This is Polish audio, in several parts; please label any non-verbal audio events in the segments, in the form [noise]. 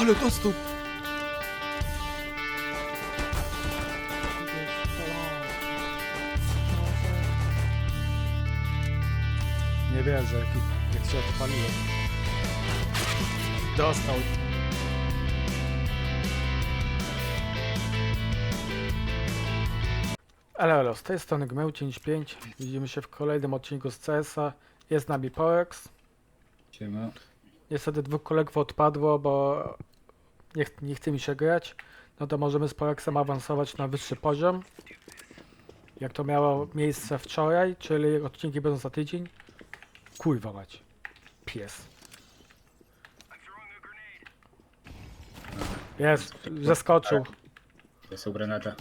Ale dostał! Nie wierzę, jak, jak się odpaliłem. Dostał. Elo, elo, z tej strony Gmeł95. Widzimy się w kolejnym odcinku z CS-a. Jest z nami Porex. Siema. Niestety dwóch kolegów odpadło, bo nie, ch- nie chce mi się grać. No to możemy z Porexem awansować na wyższy poziom. Jak to miało miejsce wczoraj, czyli odcinki będą za tydzień. Kurwa mać. Pies. Jest, zeskoczył. Są granata.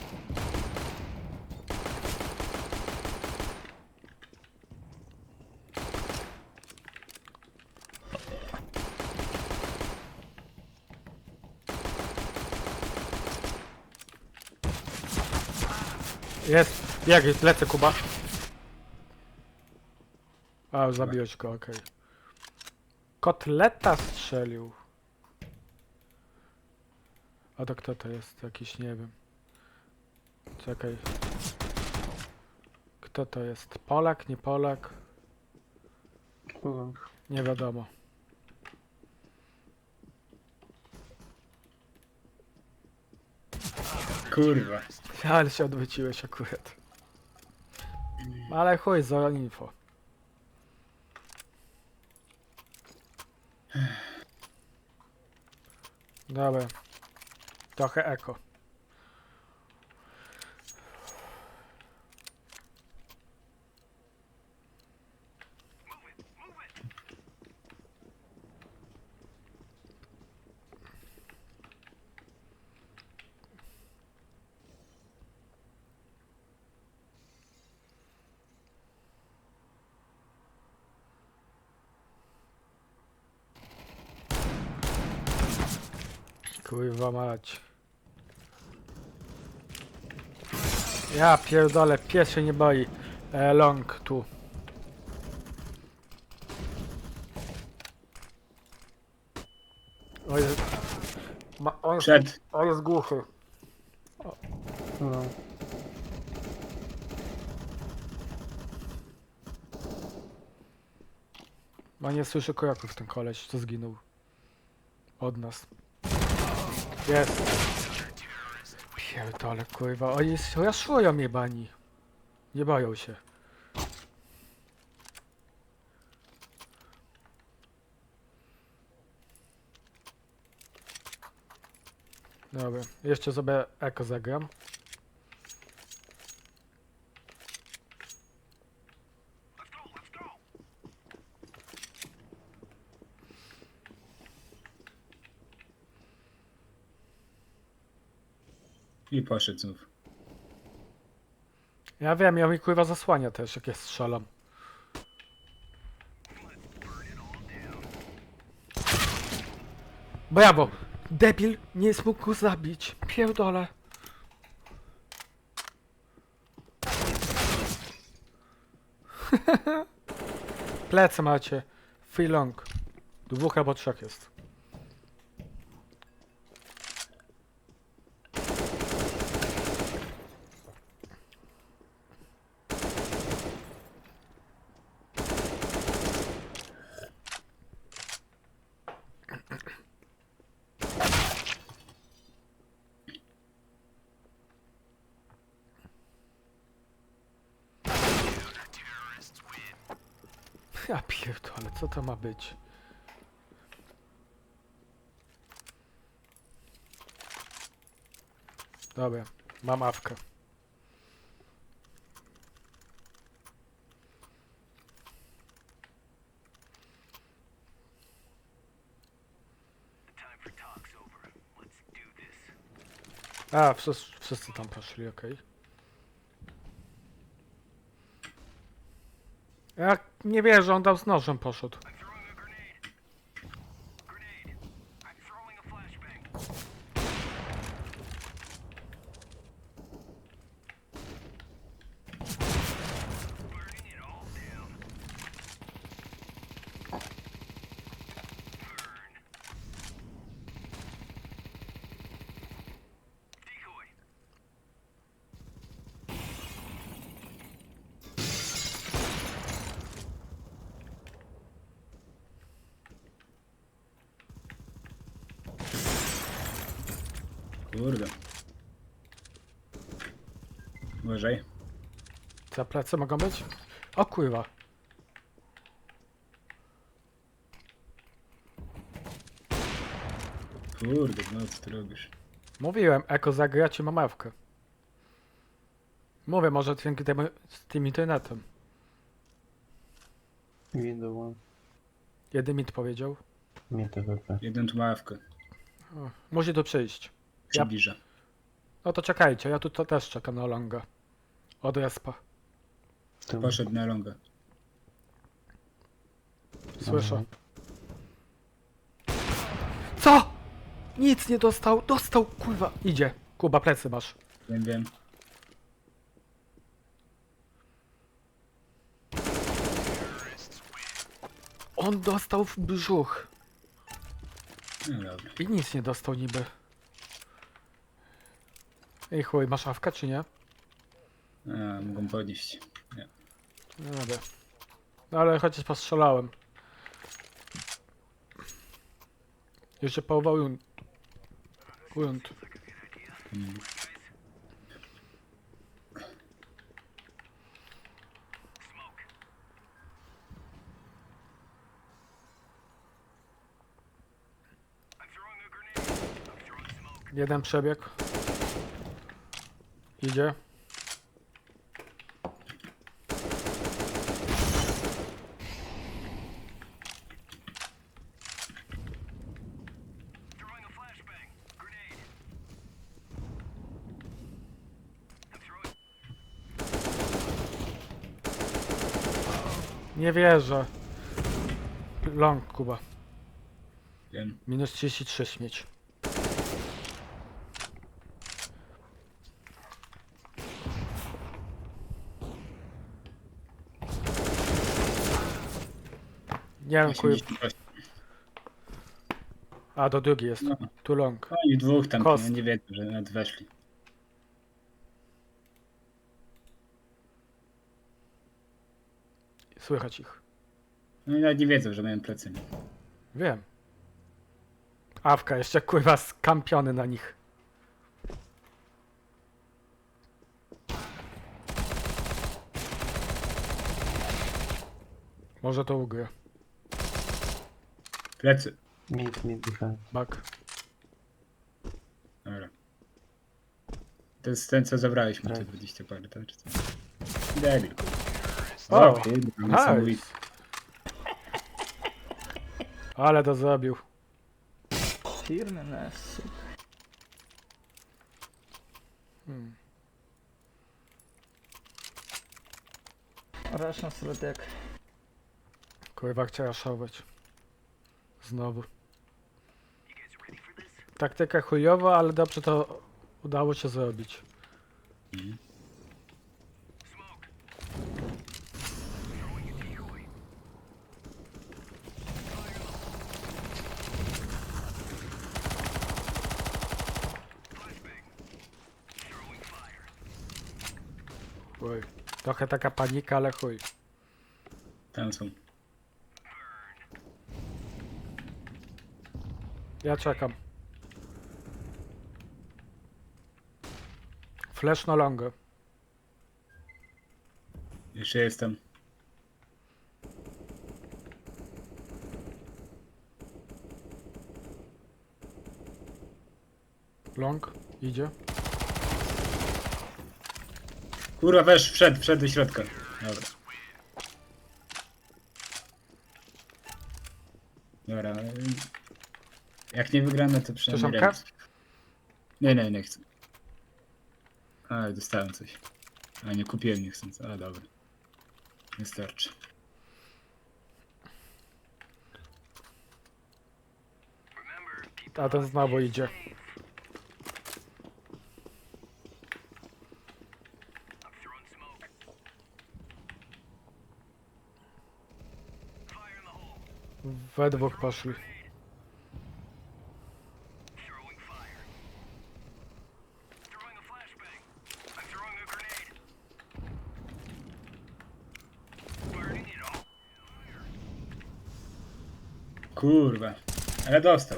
Jest, jak jest, lecę Kuba. A, zabiłeś go, okej. Kotleta strzelił. A to kto to jest? Jakiś, nie wiem. Czekaj. Kto to jest? Polak, nie Polak? Nie wiadomo. Kurwa. [laughs] Ale się odwróciłeś akurat. Ale chuj, za info. Dobra. Trochę eko. Kurwa mać. Ja pierdolę, pies się nie boi. E, long tu. O jest... Ma, on, jest, Przed. on jest głuchy. No. Ma nie słyszy kroków ten koleś, co zginął. Od nas. Jest. Pierdolę, kurwa. Oni się raszują mnie bani. Nie boją się. Dobra, jeszcze sobie eko zagram. I poszedł znów. Ja wiem, ja mi kurwa zasłania też, jak ja strzelam. Brawo! Debil nie mógł go zabić. Pierdolę. [laughs] Plecy macie. Free long. Dwóch albo trzech jest. Ja pierdolę, co to ma być? Dobra, mam awkę. A, wszyscy, wszyscy tam poszli, okej. Ja nie wierzę, on tam z nożem poszedł. Kurde. Uważaj. Za plecy mogą być? O kurwa. Kurde, no co ty robisz? Mówiłem, Eko zagra ci mamawkę. Mówię, może dzięki temu, z tym internetem. Window one. Jeden mit powiedział. Nie TVP. Jeden tu. O, musi tu przyjść. Ja- Przybliża. No to czekajcie, ja tu to też czekam na longa. Od respa. Tu. Poszedł na longa. Słyszę. Co? Nic nie dostał. Dostał, kurwa. Idzie. Kuba, plecy masz. Wiem, wiem. On dostał w brzuch. No dobra. I nic nie dostał niby. Ej chuj, masz awkę czy nie? A, mogą podnieść. Nie. Nie wiem. No ale chociaż postrzelałem. Jeszcze połowa. Ujęt. Mm. Jeden przebieg. Idzie. Nie wierzę. Long, Kuba. Wiem. Minus 33 śmieć. Nie wiem, kuj... 88. A, do drugi jest. No. Tu long. Oni dwóch tam Kost. no, nie wiedzą, że nawet weszli. Słychać ich. No i nawet nie wiedzą, że mają plecy. Wiem. Awka, jeszcze kurwa skampiony na nich. Może to ugra. Plecy. Mid, mid defense. Bak. Dobra. To jest ten, co zabraliśmy, Tak. te 20 parę, tak? Czy co? Debil. O, niesamowite. Ale to zrobił. Firmy Nessie. Hmm. Russian Stratek. Kurwa chciał raszować. Znowu. Taktyka chujowa, ale dobrze to udało się zrobić. Mhm. Chuj. Trochę taka panika, ale chuj. Tam są. Ja czekam. Flash na longo. Jeszcze jestem. Long. Idzie. Kurwa, wesz, wszedł, wszedł do środka. Dobra. Dobra. Jak nie wygramy, to przynajmniej remis. Nie, nie, nie chcę. A, dostałem coś. A, nie kupiłem, nie chcę. A, dobra. Wystarczy. A ten znowu idzie. We dwóch poszli. Kurwa. Ale dostał.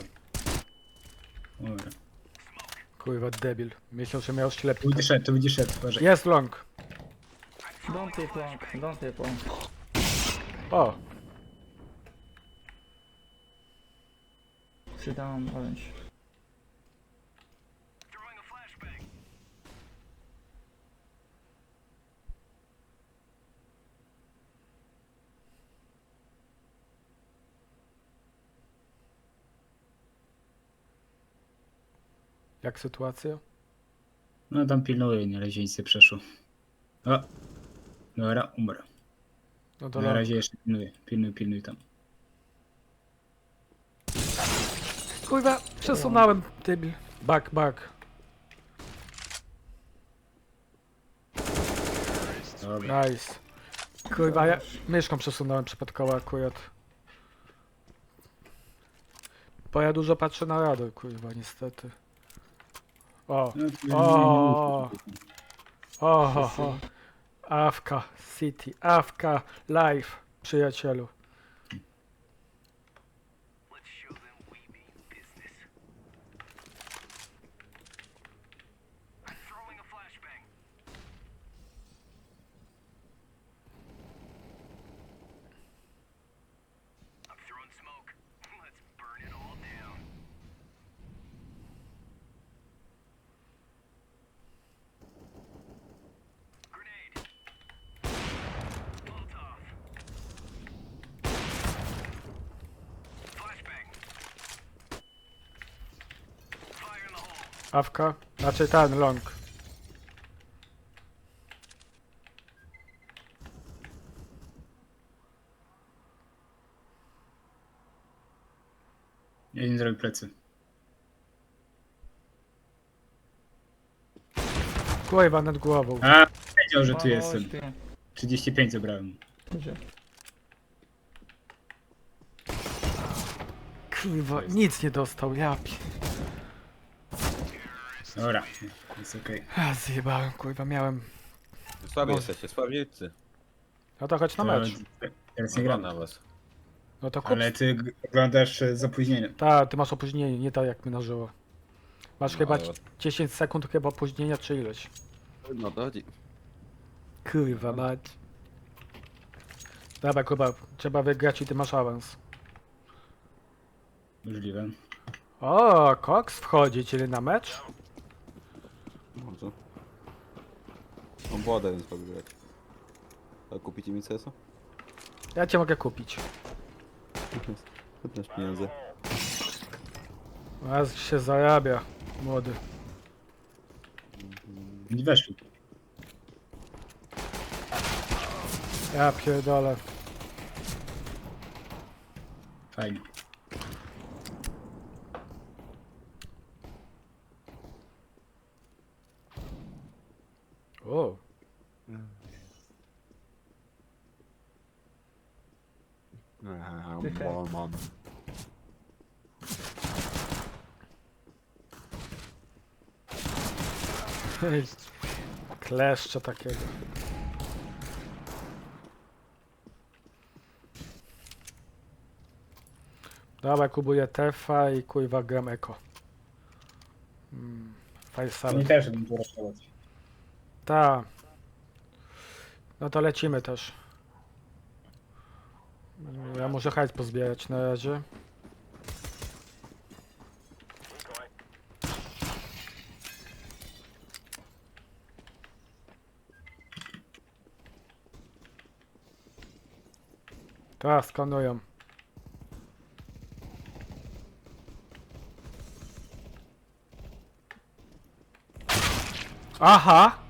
Dobra. Kurwa, debil. Myślał, że miał Tu ślepy. szedł, tu szedł, uważaj. Jest long. Don't take long, don't take long. O, Sit down, orange. Jak sytuacja? No tam nic nie przeszło. O! Dobra, umarł. No to Na razie jeszcze pilnuje. Pilnuj, pilnuj tam. Kurwa, przesunąłem debil. Back, back. Dobra. Nice. Kurwa, ja myszką przesunąłem przypadkowo akurat. Bo ja dużo patrzę na radar, kurwa, niestety. O, o, o, ho. Awka City, Awka Life, przyjacielu. Awka, znaczy ten long. Jeden zrobił plecy. Kurwa, nad głową. A, wiedział, że tu jestem. HP. 35 zabrałem. Gdzie? Kurwa, nic nie dostał, ja pi... Dobra, jest okej. A, Zjebałem, kurwa, miałem... Słabi No. jesteście, słabiutcy. No to chodź na Ale mecz. Teraz nie Nie gram na was. No to kup... Ale ty g- oglądasz e, z opóźnieniem. Ta, ty masz opóźnienie, nie tak jak my na żywo. Masz No, chyba ale- 10 sekund chyba opóźnienia czy ileś. No to chodzi. Kurwa mać. Dobra, Kuba, trzeba wygrać i ty masz awans. Możliwe. O, Cox wchodzi, czyli na mecz? Może. Mam wodę, więc mogę grać. A kupicie mi CS-a? Ja cię mogę kupić. Też pieniądze. Raz się zarabia, młody. Nie weszli. Ja pierdolę. Fajnie. O, Mam, [laughs] kleszcze takiego. Dobra, kubuję Tefa i kurwa gram Eko. Mm. Oni też będą. Ta. No to lecimy też. Ja muszę hajs pozbierać na razie. Tak, skanują. Aha!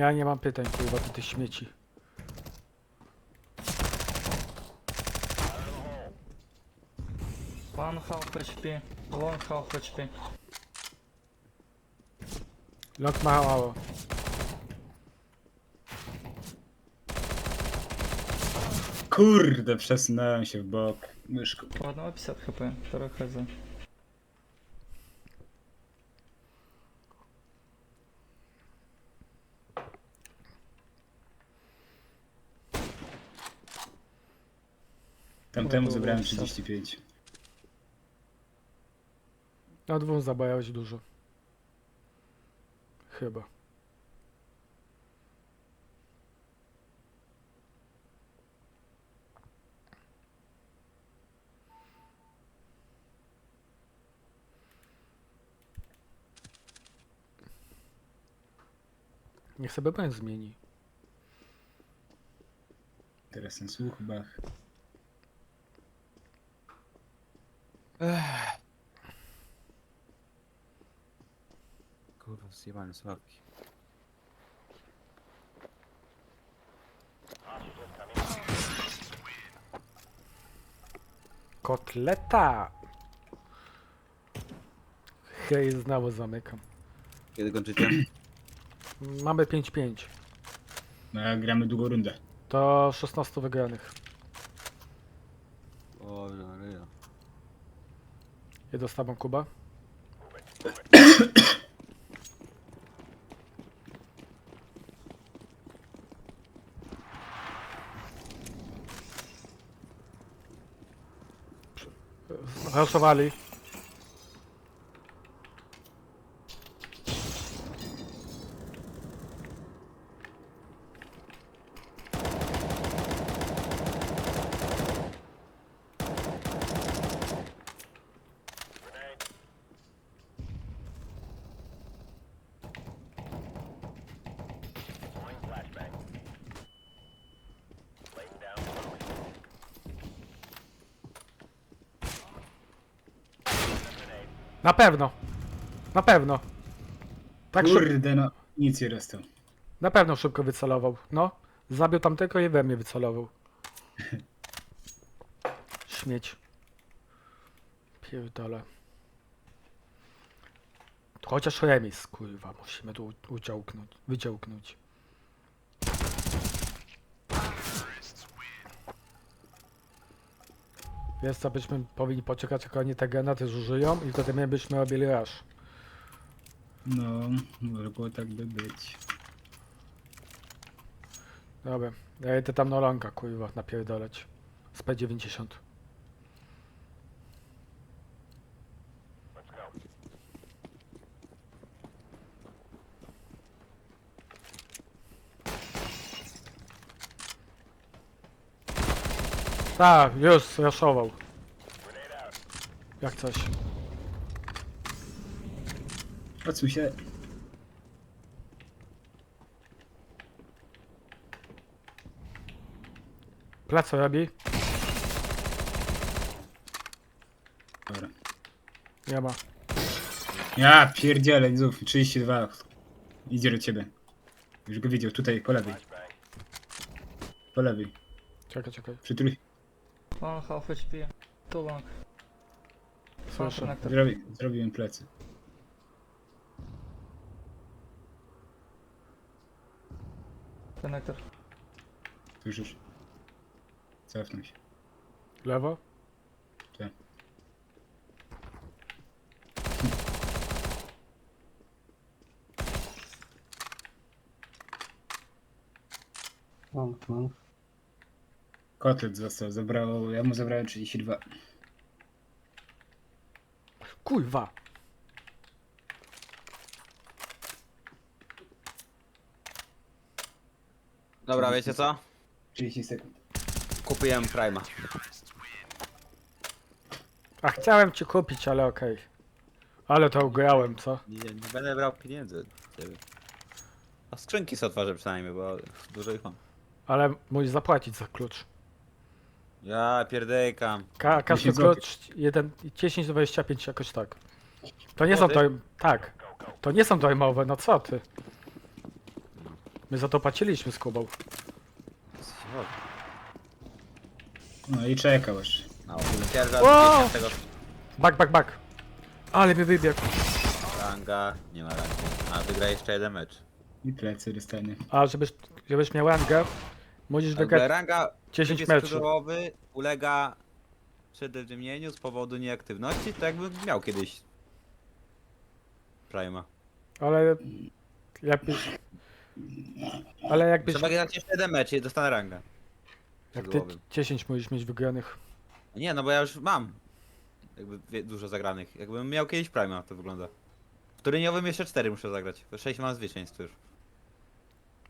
Ja nie mam pytań, kurwa, ty te śmieci. One half HP, one half HP. Lock ma mało. Kurde, przesunąłem się w bok myszką. Ładno 50 HP, trochę za. Tamtemu zebrałem dobra, 35. Na dwóch zabajałeś dużo. Chyba. Niech sobie broń zmieni. Teraz ten słuch bach. Kurwa, zjebane sławki. Kotleta! Hej, znowu zamykam. Kiedy kończycie? Mamy 5-5. No gramy długą rundę. To 16 wygranych. O, Maryja. Jedę z tobą, Kuba. [coughs] Raszowali. Na pewno. Na pewno. Tak szybko. Kurde no, nic nie dostał. Na pewno szybko wycelował. No. Zabił tamtego i we mnie wycelował. [laughs] Śmieć. Pierdolę. Chociaż remis, kurwa, musimy tu uciągnąć, wyciągnąć. Wiesz co, byśmy powinni poczekać, jak oni te granaty zużyją i wtedy my byśmy robili rush. No, mogło tak by być. Dobra, ja jedę tam na longa, kurwa, napierdolać. Z P90. Tak, już raszował. Jak coś. Odsuń się. Pleco robi? Dobra. Nie ma. Ja pierdzielę, znów 32. Idzie do ciebie. Już go widział, tutaj po lewej. Po lewej. Czekaj, czekaj. Przy One half HP. Too long. Słyszę. connector. Zrobi, zrobiłem plecy. Connector. Słyszysz? Cofnął się. Lewo? Tak. Long, long. Kotlet został, zabrało, ja mu zabrałem 32. Kurwa! Dobra, wiecie co? 30 sekund. Kupiłem Prima. A chciałem ci kupić, ale okej. Ale to ugrałem, co? Nie, nie będę brał pieniędzy od ciebie. A skrzynki sobie otworzę przynajmniej, bo dużo ich mam. Ale musisz zapłacić za klucz. Ja pierdejkam. Ka każdy 10 złotych. klucz, jeden, 10 do 25 jakoś tak. To nie są dojm... Tak. To nie są dojmowe, no co ty? My za to płaciliśmy z Kubą. No i czekał jeszcze. No, pierwsza Wow! z tego Back, back, back. Ale mi wybiegł. ranga, nie ma rangi. A wygra jeszcze jeden mecz. I plecy dostanie. A żebyś, żebyś miał rangę, musisz wygrać ranga 10 Trybie metrów. skrzydłowy ulega przedewnieniu z powodu nieaktywności, to jakbym miał kiedyś Prima. Ale jakbyś... Ale jakbyś... Trzeba grać jeszcze jeden mecz i dostanę rangę. Jak ty 10 musisz mieć wygranych. Nie, no bo ja już mam jakby dużo zagranych. Jakbym miał kiedyś Prima, to wygląda. W turniejowym jeszcze 4 muszę zagrać. 6 mam zwycięstw już.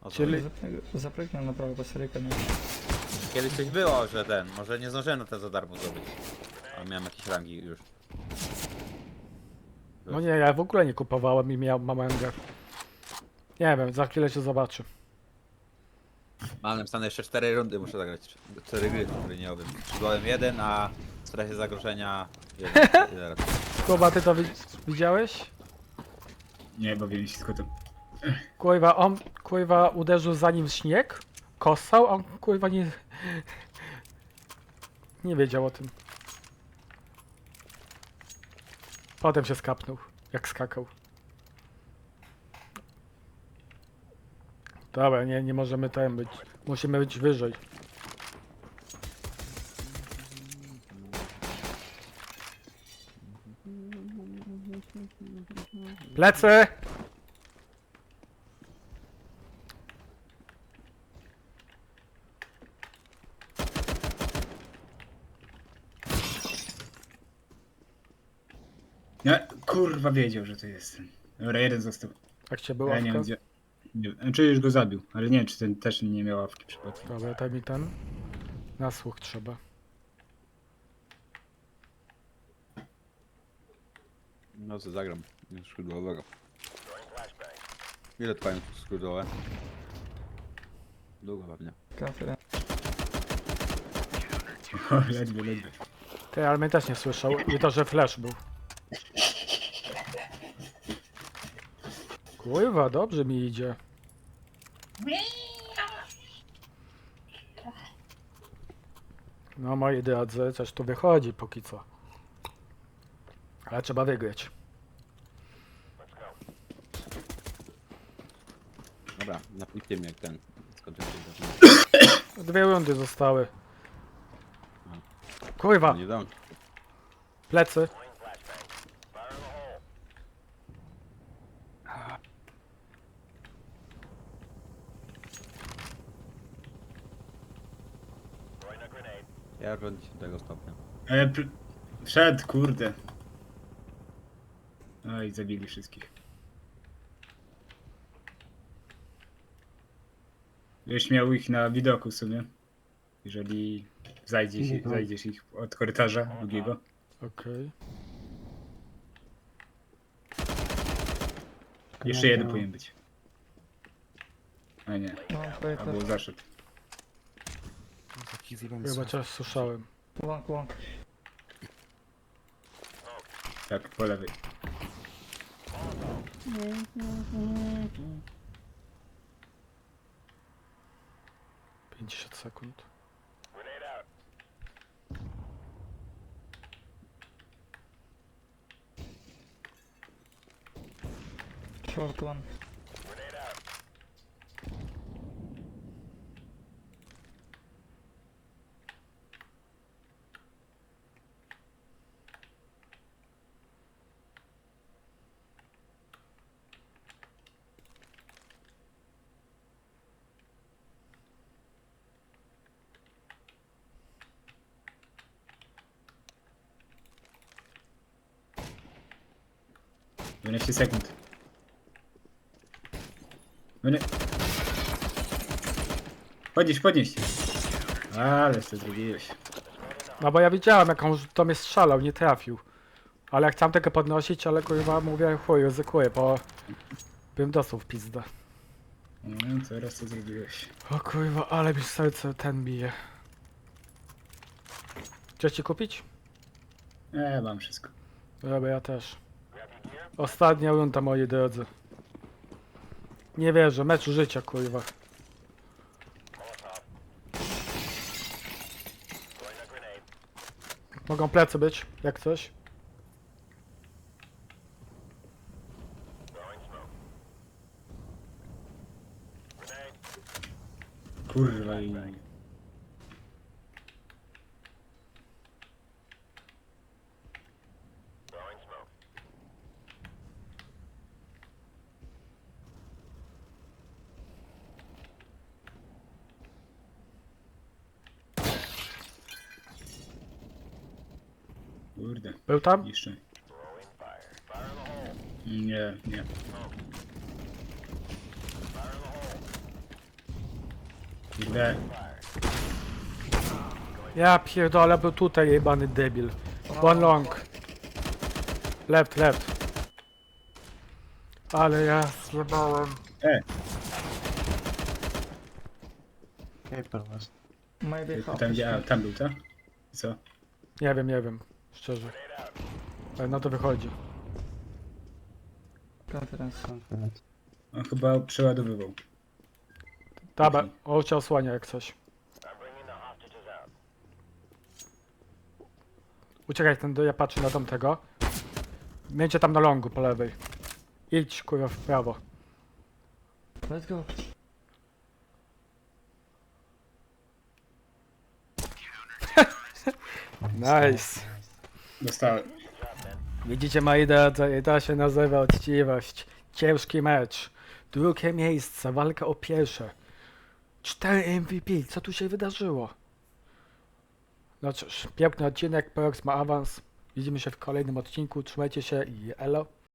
O co Czyli- Zapragnę naprawdę seryjkę na Kiedyś coś było, że ten, może nie zdążyłem na ten za darmo zrobić. A miałem jakieś rangi już. No nie, ja w ogóle nie kupowałem i miał mam MG. Nie wiem, za chwilę się zobaczy. Mam napisane jeszcze 4 rundy muszę zagrać. 4 gry w turniejowym. Skrzydłem 1, a w strefie zagrożenia 1. Tyle raczej. Kuba, ty to wi widziałeś? Nie, bawiłem się tylko to. Kurwa, on kurwa uderzył zanim śnieg, kosał, a on kurwa nie... Nie wiedział o tym. Potem się skapnął, jak skakał. Dobra, nie, nie możemy tam być. Musimy być wyżej. Plecy! Nie, kurwa wiedział, że to jestem. Dobra, jeden został. Jak cię była Ja nie wiem gdzie. Znaczy, już go zabił, ale nie wiem, czy ten też nie miał ławki przypadkiem. Dobra, daj mi ten. Na słuch trzeba. No co, zagram. Skrzydłowego. Ile trwają skrzydłowe? Długo pewnie. Kafra. O, ledwie, ledwie. Ty, ale mnie też nie słyszał. I to, że flash był. Kurwa, dobrze mi idzie. No moi drodzy, coś tu wychodzi póki co. Ale trzeba wygrać. Dobra, napójcie mnie jak ten. Skończyłem się Dwie rundy zostały. Kurwa, Nie dam. plecy. Jak od 10 stopnia. E, p- przed, kurde. No i zabili wszystkich. Byś miał ich na widoku sobie. Jeżeli zajdziesz, ich- zajdziesz ich od korytarza drugiego. Tak. Okej. Jeszcze jeden powinien być. A nie, albo zaszedł. Dzięki Wilonce. Chyba cię słyszałem. Łąk, łąk. Tak, po lewej. Pięćdziesiąt sekund. Short one. 15 sekund. No nie. Podnieś, podnieś. Ale co zrobiłeś. No bo ja widziałem, jak on to mnie strzelał, nie trafił. Ale ja chciałem tego podnosić, ale kurwa mówię chuj, ryzykuję, bo bym dostał w pizdę. No teraz co zrobiłeś. O kurwa, ale mi serce ten bije. Chcesz ci kupić? Nie, mam wszystko. Dobra, ja też. Ostatnia runda, moi drodzy. Nie wierzę, mecz życia, kurwa. Mogą plecy być, jak coś. Kurwa i... Kurde, Był tam? niszczy. Nie, nie. Kurde, Ja pierdolę, był tutaj jebany debil. One long. Left, left. Ale ja zjebałem. e, Paper was. Maybe half tam gdzie, a, tam był, tak? Co? Nie wiem, nie wiem. Szczerze. Ale na to wychodzi. Confident. On chyba przeładowywał. Dobra, o cię osłania jak coś. Uciekaj ten, do- ja patrzę na tamtego. Miejcie tam na longu po lewej. Idź kurwa w prawo. Let's go. [laughs] Nice. Dostałem. Widzicie i to się nazywa uczciwość. Ciężki mecz. Drugie miejsce, walka o pierwsze. Cztery MVP, co tu się wydarzyło? No cóż, piękny odcinek, Perox ma awans. Widzimy się w kolejnym odcinku, trzymajcie się i elo.